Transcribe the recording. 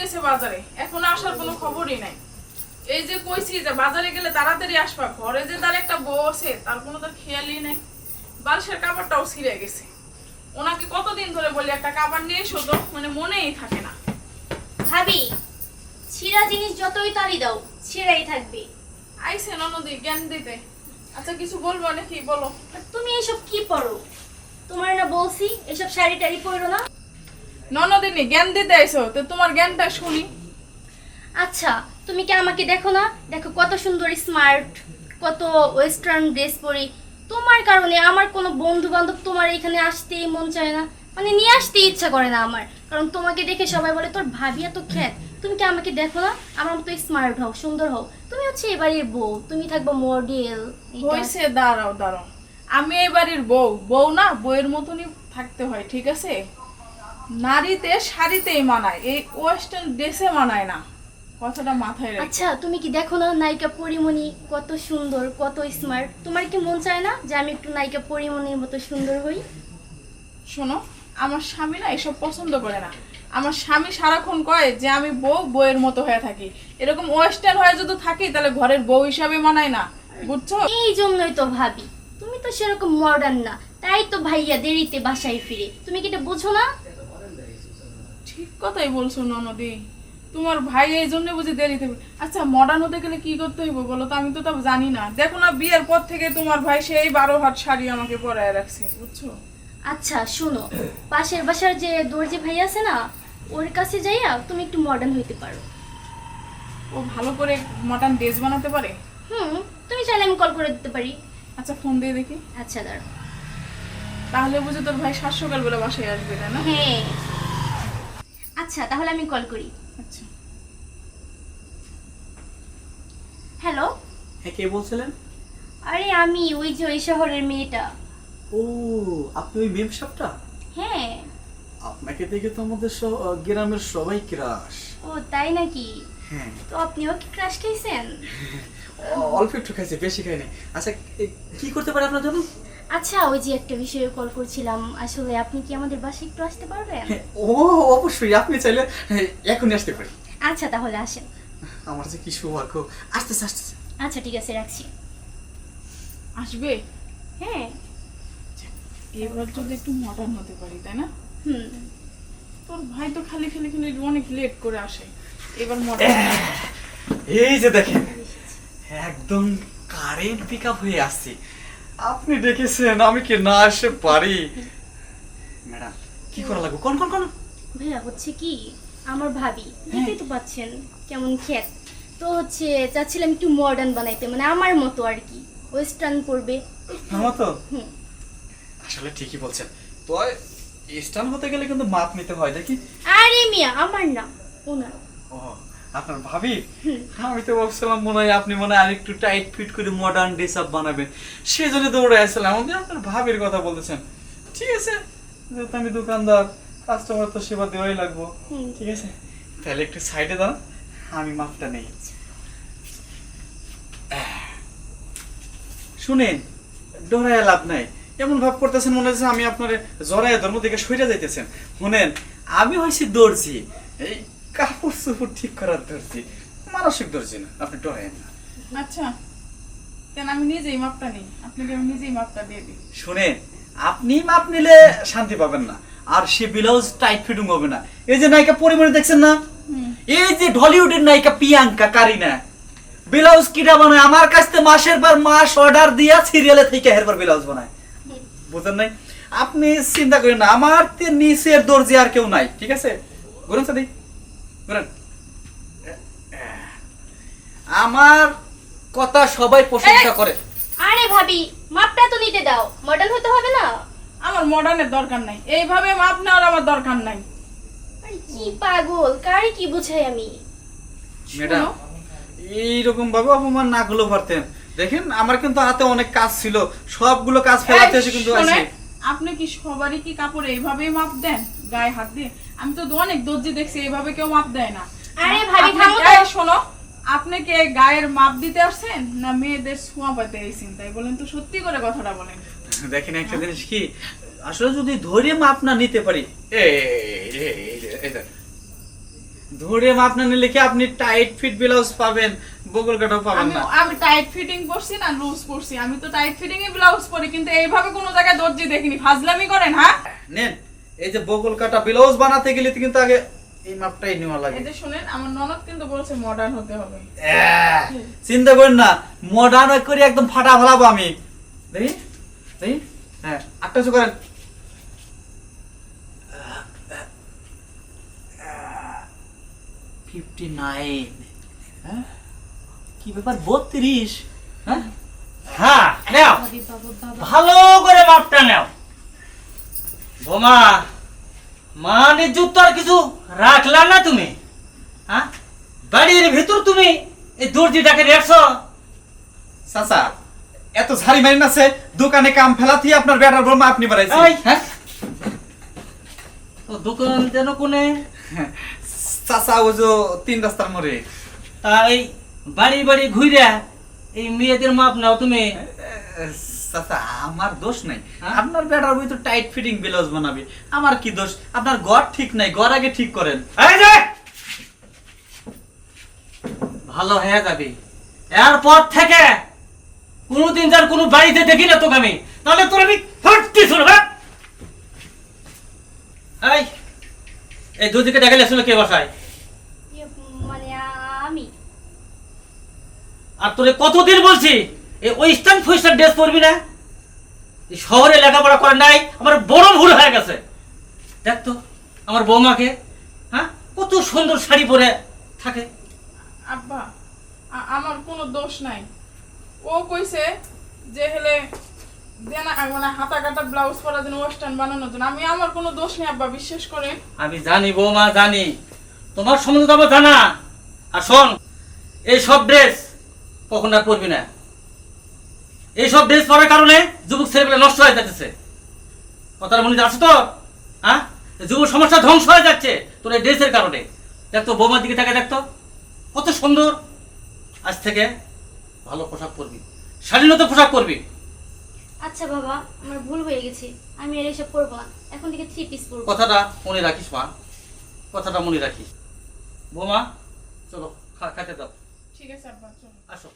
গেছে বাজারে। এখন আসার কোনো খবরই নাই। এই যে কইছি যে বাজারে গেলে তাড়াতাড়ি আসবা ঘরে যে তার একটা বউ আছে তার কোনো তার খেয়ালই নাই। বালিশের কাপড়টাও ছিঁড়ে গেছে। ওনাকে কতদিন ধরে বলি একটা কাপড় নিয়ে এসো তো মানে মনেই থাকে না। ভাবি ছিঁড়া জিনিস যতই তালি দাও ছিঁড়াই থাকবে। আইসে ননদি জ্ঞান দিতে। আচ্ছা কিছু বলব নাকি? বলো। তুমি এসব কি পরো তোমার না বলছি এসব শাড়ি টাড়ি পরো না। ননদিনী জ্ঞান দিতে তো তোমার জ্ঞানটা শুনি। আচ্ছা তুমি কি আমাকে দেখো না? দেখো কত সুন্দর স্মার্ট কত ওয়েস্টার্ন ড্রেস পরি। তোমার কারণে আমার কোনো বন্ধু বান্ধব তোমার এখানে আসতেই মন চায় না। মানে নিয়ে আসতে ইচ্ছা করে না আমার। কারণ তোমাকে দেখে সবাই বলে তোর ভাবি এত খ্যাত। তুমি কি আমাকে দেখো না? আমার মতো স্মার্ট হও সুন্দর হও। তুমি হচ্ছে এবারের বউ। তুমি থাকব মডেল হয়েছে দাঁড়াও দাঁড়াও। আমি এই বাড়ির বউ। বউ না বউয়ের মতনই থাকতে হয় ঠিক আছে? নারীতে শাড়িতেই মানায় এই ওয়েস্টার্ন ড্রেসে মানায় না। কথাটা মাথায় রাখো। আচ্ছা তুমি কি দেখো না নায়িকা পরিমণি কত সুন্দর কত স্মার্ট তোমার কি মন চায় না যে আমি একটু নায়িকা পরিমণির মতো সুন্দর হই? শোনো আমার স্বামী না এসব পছন্দ করে না। আমার স্বামী সারাক্ষণ কয় যে আমি বউ বউয়ের মতো হয়ে থাকি। এরকম ওয়েস্টার্ন হয়ে যদি থাকি তাহলে ঘরের বউ হিসাবে মানায় না। বুঝছ? এই জন্যই তো ভাবি। তুমি তো সেরকম মডার্ন না। তাই তো ভাইয়া দেরিতে বাসায় ফিরে। তুমি কি এটা বুঝো না? ঠিক কথাই বলছো ননদি। তোমার ভাই এই জন্য বুঝি দেরিতে আচ্ছা মডার্ন হতে গেলে কি করতে হইব বলো তো? আমি তো তা জানি না। দেখো না বিয়ের পর থেকে তোমার ভাই সেই বারো হাত শাড়ি আমাকে পরায় রাখছে বুঝছ? আচ্ছা শোনো। পাশের বাসার যে দর্জি ভাই আছে না ওর কাছে যাইয়া তুমি একটু মডার্ন হইতে পারো। ও ভালো করে মডার্ন ড্রেস বানাতে পারে? হুম তুমি চাইলে আমি কল করে দিতে পারি। আচ্ছা ফোন দিয়ে দেখি। আচ্ছা দাঁড়ো তাহলে বুঝে তোর ভাই সাত সকালবেলা বাসায় আসবে তাই না? হ্যাঁ। আচ্ছা তাহলে আমি কল করি। আচ্ছা। হ্যালো হ্যাঁ কে বলছিলেন? আরে আমি ওই যে ওই শহরের মেয়েটা। ও আপনি ওই মেম শপটা হ্যাঁ। আপনাকে দেখে তো আমাদের গ্রামের সবাই ক্রাশ ও তাই নাকি? হ্যাঁ। তো আপনিও কি ক্রাশ খাইছেন? অ- অল্প একটু খাইছে বেশি খাইনি। আচ্ছা কি করতে পারে আপনার জন্য? আচ্ছা ওই যে একটা বিষয়ে কল করছিলাম। আসলে আপনি কি আমাদের বাসায় একটু আসতে পারবেন? হ্যাঁ, ও অবশ্যই আপনি চাইলে হ্যাঁ, এখনই আসতে পারি। আচ্ছা তাহলে আসেন। আমার যে কি সৌভাগ্য। আসতেছে আসতেছে। আচ্ছা ঠিক আছে রাখছি। আসবে? হ্যাঁ। এবার যদি একটু মডার্ন হতে পারি তাই না? হুম। তোর ভাই তো খালি খালি খালি অনেক লেট করে আসে। এবার মডার্ন এই যে দেখেন একদম কারেন্ট পিক আপ হয়ে আসছি। আপনি দেখেছেন আমি কি না আসতে পারি? ম্যাডাম। কি করা লাগবে? কোন কোন কোন। ভাইয়া হচ্ছে কি আমার ভাবি দেখতেই তো পাচ্ছেন কেমন খ্যাত তো হচ্ছে চাচ্ছিলাম একটু মডার্ন বানাইতে মানে আমার মতো আর কি। ওয়েস্টার্ন পরবে আমার তো হুম। আসলে ঠিকই বলছেন। তো স্টান হতে গেলে কিন্তু মাপ নিতে হয় দেখি। আরে মিয়া আমার না ওনার। ও আপনার ভাবি আমি তো ভাবছিলাম মনে হয় আপনি মনে হয় আরেকটু টাইট ফিট করে মডার্ন ড্রেস আপ বানাবেন। সেই জন্য দৌড়ে আসছিলাম আমাদের আপনার ভাবির কথা বলতেছেন। ঠিক আছে যেহেতু আমি দোকানদার কাস্টমার তো সেবা দেওয়াই লাগবো। ঠিক আছে তাহলে একটু সাইডে দাঁড়ান আমি মাপটা নেই। শুনেন ডরায় লাভ নাই। এমন ভাব করতেছেন মনে হচ্ছে আমি আপনার জরায় ধর্ম থেকে সইরা যাইতেছেন। শুনেন আমি হয়েছি দর্জি। এই কাপড় চোপড় ঠিক করার দর্জি। মানসিক দর্জি না আপনি ডরায়েন না। আচ্ছা কেন আমি নিজেই মাপটা নিই? আপনাকে আমি নিজেই মাপটা দিয়ে দিই? শুনেন আপনি মাপ নিলে শান্তি পাবেন না। আর সে ব্লাউজ টাইট ফিটিং হবে না। এই যে নায়িকা পরিমাণে দেখছেন না? এই যে ঢলিউডের নায়িকা প্রিয়াঙ্কা কারিনা ব্লাউজ কিটা বানায় আমার কাছ থেকে মাসের পর মাস অর্ডার দিয়া সিরিয়ালে থেকে হেরবার ব্লাউজ বানায়। বুঝলেন নাই? আপনি চিন্তা করেন না আমার নিচের দর্জি আর কেউ নাই ঠিক আছে? ঘুরেন সাদি আমার কথা সবাই প্রশংসা করে। আরে ভাবি মাপটা তো নিতে দাও। মডার্ন হতে হবে না? আমার মডার্নের দরকার নাই। এইভাবে মাপ নেওয়ার আমার দরকার নাই। কি পাগল কারে কি বুঝাই আমি? ম্যাডাম। এইরকম ভাবে অপমান না করলেও পারতেন। দেখেন আমার কিন্তু হাতে অনেক কাজ ছিল। সবগুলো কাজ ফেলাতে এসে কিন্তু শোনেন, আপনি কি সবারই কি কাপড় এইভাবেই মাপ দেন? গায়ে হাত দিয়ে? আমি তো অনেক দর্জি দেখছি এইভাবে কেউ মাপ দেয় না। আরে ভাবি, আপনি- থামো তো। শোনো আপনি কি গায়ের মাপ দিতে আসছেন না মেয়েদের ছোঁয়া পাতে এসেছেন? তাই বলেন তো সত্যি করে কথাটা বলেন। দেখেন একটা জিনিস কি আসলে যদি ধরে মাপ না নিতে পারি। ধরে মাপ না নিলে কি আপনি টাইট ফিট ব্লাউজ পাবেন বগল কাটাও পাবেন আমি না? আমি টাইট ফিটিং করছি না লুজ পরছি। আমি তো টাইট ফিটিং এ ব্লাউজ পরি কিন্তু এইভাবে কোনো জায়গায় দর্জি দেখিনি। ফাজলামি করেন হ্যাঁ? নেন। এই যে বগল কাটা ব্লাউজ বানাতে গেলে তো কিন্তু আগে এই মাপটাই নেওয়া লাগে। এই যে শুনেন আমার ননদ কিন্তু বলছে মডার্ন হতে হবে। চিন্তা করেন না মডার্ন করে একদম ফাটা ফেলাবো আমি। দেখি দেখি হ্যাঁ আটটা কিছু করেন। ফিফটি নাইন হ্যাঁ? কি ব্যাপার বত্রিশ হ্যাঁ? হ্যাঁ নাও। ভালো করে মাপটা নাও। বোমা মানে আর কিছু রাখলা না তুমি? হ্যাঁ বাড়ির ভিতর তুমি এই দর্জিটাকে রেখছো? চাচা এত ঝাড়ি মারি আছে দোকানে কাম ফেলাতেই আপনার বেটার বর্মা আপনি বাড়াইছেন। হ্যাঁ? তো দোকান যেন কোনে? চাচা ও যে তিন রাস্তার মোড়ে। তাই বাড়ি বাড়ি ঘুরে এই মেয়েদের মাপ নাও তুমি। চাচা আমার দোষ নাই। হ্যাঁ? আপনার বেটার বই তো টাইট ফিটিং ব্লাউজ বানাবে। আমার কি দোষ? আপনার গড় ঠিক নাই গড় আগে ঠিক করেন! ভালো হয়ে যাবে। এরপর থেকে কোনোদিন যার কোনো বাড়িতে দেখি না তোকে আমি। তাহলে তোর আমি ফাটতে শুনবে এই এই দুদিকে দেখালে শুনে কে বসায়? ইয়ে, মানে আমি। আর তোরে কতদিন বলছি? এই ওয়েস্টার্ন ফুয়েস্টার্ন ড্রেস পরবি না? এই শহরে লেখাপড়া করে নাই আমার বড় ভুল হয়ে গেছে। দেখ তো আমার বৌমাকে হ্যাঁ? কত সুন্দর শাড়ি পরে থাকে। আব্বা আমার কোনো দোষ নাই। ও কইছে যে হেলে দেনা মানে হাতা কাটা ব্লাউজ পরার জন্য ওয়েস্টার্ন বানানোর জন্য। আমি আমার কোনো দোষ নেই আব্বা বিশ্বাস করেন। আমি জানি বৌমা জানি। তোমার সম্বন্ধে তো আমার জানা। আর শোন এই সব ড্রেস কখন আর পরবি না? এই সব ড্রেস পরার কারণে যুবক ছেলেগুলো নষ্ট হয়ে যাচ্ছে কথার মনে আছে তো? হ্যাঁ যুব সমস্যা ধ্বংস হয়ে যাচ্ছে তোর এই ড্রেসের কারণে। দেখতো বৌমার দিকে তাকে দেখতো কত সুন্দর। আজ থেকে ভালো পোশাক পরবি। শালীনত পোশাক পরবি। আচ্ছা বাবা আমার ভুল হয়ে গেছে। আমি আর এসব করব না। এখন থেকে থ্রি পিস পরবো। কথাটা মনে রাখিস মা। কথাটা মনে রাখিস। বৌমা চলো খা- খাতে দাও। ঠিক আছে আব্বা চলো। আসো।